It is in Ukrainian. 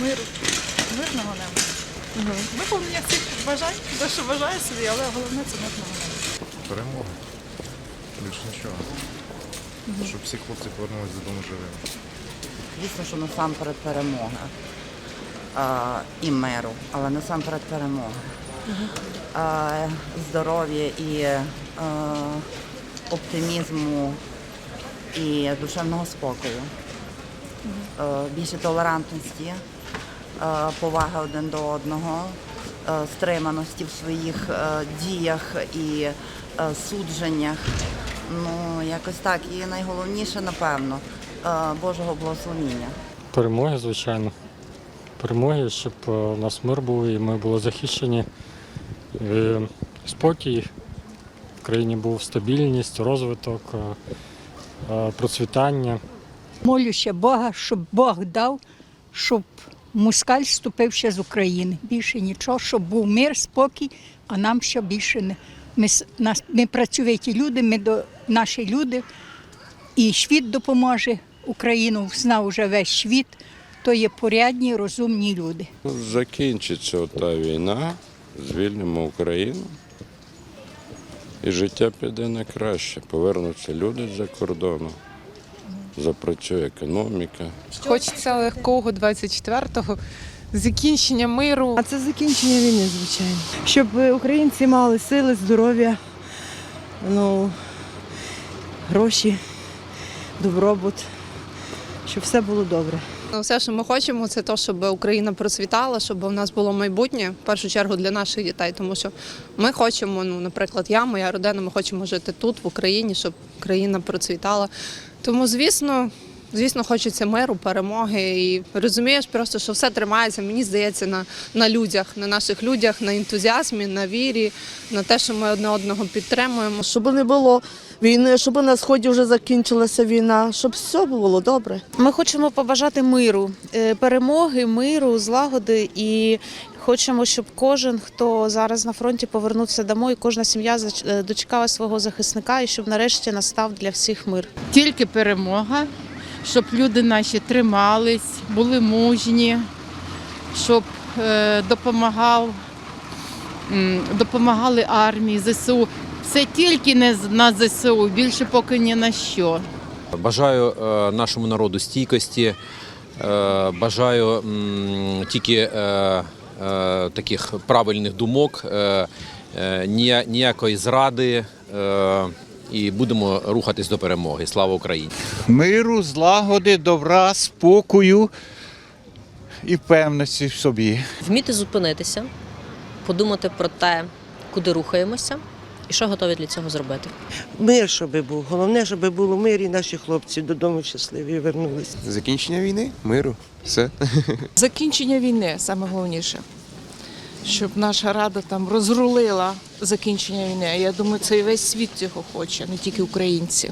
миру, мирного неба. Виповнення всіх бажань, те, що бажає собі, але головне це мирного неба. Перемога. Більше нічого. Щоб всі хлопці повернулися додому живими. Звісно, що насамперед перемога а, і миру, але насамперед перемога. А, здоров'я і а, оптимізму і душевного спокою. А, більше толерантності, а, поваги один до одного, стриманості в своїх діях і судженнях. Ну, якось так. І найголовніше, напевно, Божого благословіння. Перемоги, звичайно. Перемоги, щоб е, у нас мир був і ми були захищені. І спокій, в країні був стабільність, розвиток, е, е, процвітання. Молюся Бога, щоб Бог дав, щоб москаль ступив ще з України. Більше нічого, щоб був мир, спокій, а нам ще більше не. Ми, нас, ми працьовиті люди, ми до, наші люди, і світ допоможе Україну, знав вже весь світ, то є порядні, розумні люди. Закінчиться та війна, звільнимо Україну. І життя піде на краще. Повернуться люди з-за кордону. Запрацює економіка. Хочеться легкого 24-го, закінчення миру. А це закінчення війни, звичайно. Щоб українці мали сили, здоров'я, ну, гроші, добробут, щоб все було добре. Ну, Все, що ми хочемо, це те, щоб Україна процвітала, щоб у нас було майбутнє, в першу чергу для наших дітей. Тому що ми хочемо, ну, наприклад, я, моя родина, ми хочемо жити тут, в Україні, щоб Україна процвітала. Тому, звісно, звісно, хочеться миру, перемоги. І розумієш просто, що все тримається, мені здається, на, на людях, на наших людях, на ентузіазмі, на вірі, на те, що ми одне одного підтримуємо. щоб не було війни, щоб на сході вже закінчилася війна, щоб все було добре. Ми хочемо побажати миру, е, перемоги, миру, злагоди і хочемо, щоб кожен, хто зараз на фронті, повернувся домой, кожна сім'я е, дочекала свого захисника і щоб нарешті настав для всіх мир. Тільки перемога, щоб люди наші тримались, були мужні, щоб е, допомагав, допомагали армії, ЗСУ. Це тільки не на ЗСУ, більше поки ні на що. Бажаю е, нашому народу стійкості, е, бажаю тільки таких правильних думок, нія- ніякої зради. І будемо рухатись до перемоги. Слава Україні! Миру, злагоди, добра, спокою і певності в собі. Вміти зупинитися, подумати про те, куди рухаємося і що готові для цього зробити. Мир, щоб був. Головне, щоб було мир і наші хлопці додому щасливі вернулися. Закінчення війни, миру. Все. Закінчення війни саме головніше. Щоб наша рада там розрулила закінчення війни. Я думаю, це і весь світ цього хоче, не тільки українці.